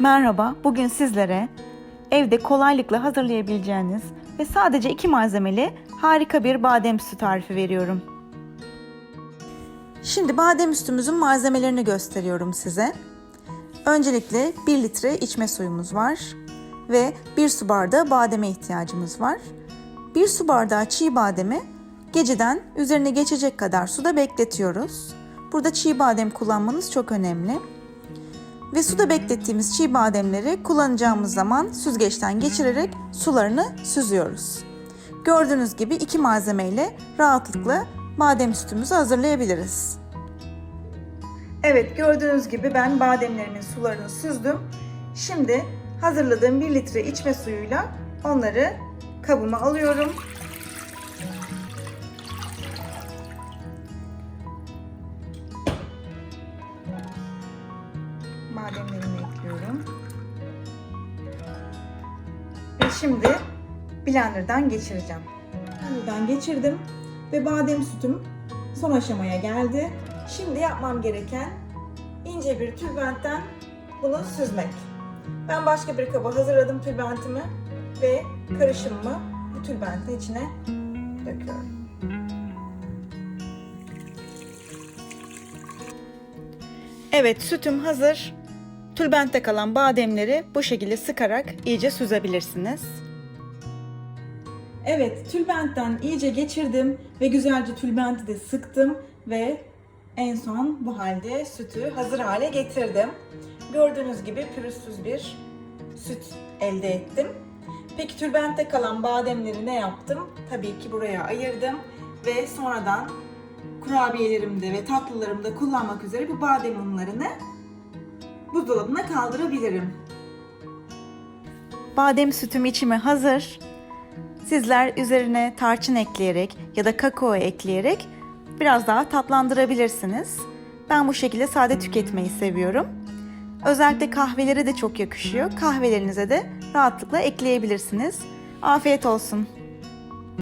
Merhaba, bugün sizlere evde kolaylıkla hazırlayabileceğiniz ve sadece iki malzemeli harika bir badem sütü tarifi veriyorum. Şimdi badem sütümüzün malzemelerini gösteriyorum size. Öncelikle 1 litre içme suyumuz var ve 1 su bardağı bademe ihtiyacımız var. 1 su bardağı çiğ bademi geceden üzerine geçecek kadar suda bekletiyoruz. Burada çiğ badem kullanmanız çok önemli. Ve suda beklettiğimiz çiğ bademleri kullanacağımız zaman süzgeçten geçirerek sularını süzüyoruz. Gördüğünüz gibi iki malzemeyle rahatlıkla badem sütümüzü hazırlayabiliriz. Evet gördüğünüz gibi ben bademlerimin sularını süzdüm. Şimdi hazırladığım 1 litre içme suyuyla onları kabıma alıyorum. Bademlerimi ekliyorum. Ve şimdi blenderdan geçireceğim. Blenderdan geçirdim ve badem sütüm son aşamaya geldi. Şimdi yapmam gereken ince bir tülbentten bunu süzmek. Ben başka bir kaba hazırladım tülbentimi ve karışımımı bu tülbentin içine döküyorum. Evet sütüm hazır. Tülbentte kalan bademleri bu şekilde sıkarak iyice süzebilirsiniz. Evet, tülbentten iyice geçirdim ve güzelce tülbenti de sıktım ve en son bu halde sütü hazır hale getirdim. Gördüğünüz gibi pürüzsüz bir süt elde ettim. Peki tülbentte kalan bademleri ne yaptım? Tabii ki buraya ayırdım ve sonradan kurabiyelerimde ve tatlılarımda kullanmak üzere bu badem unlarını buzdolabına kaldırabilirim. Badem sütüm içime hazır. Sizler üzerine tarçın ekleyerek ya da kakao ekleyerek biraz daha tatlandırabilirsiniz. Ben bu şekilde sade tüketmeyi seviyorum. Özellikle kahvelere de çok yakışıyor. Kahvelerinize de rahatlıkla ekleyebilirsiniz. Afiyet olsun.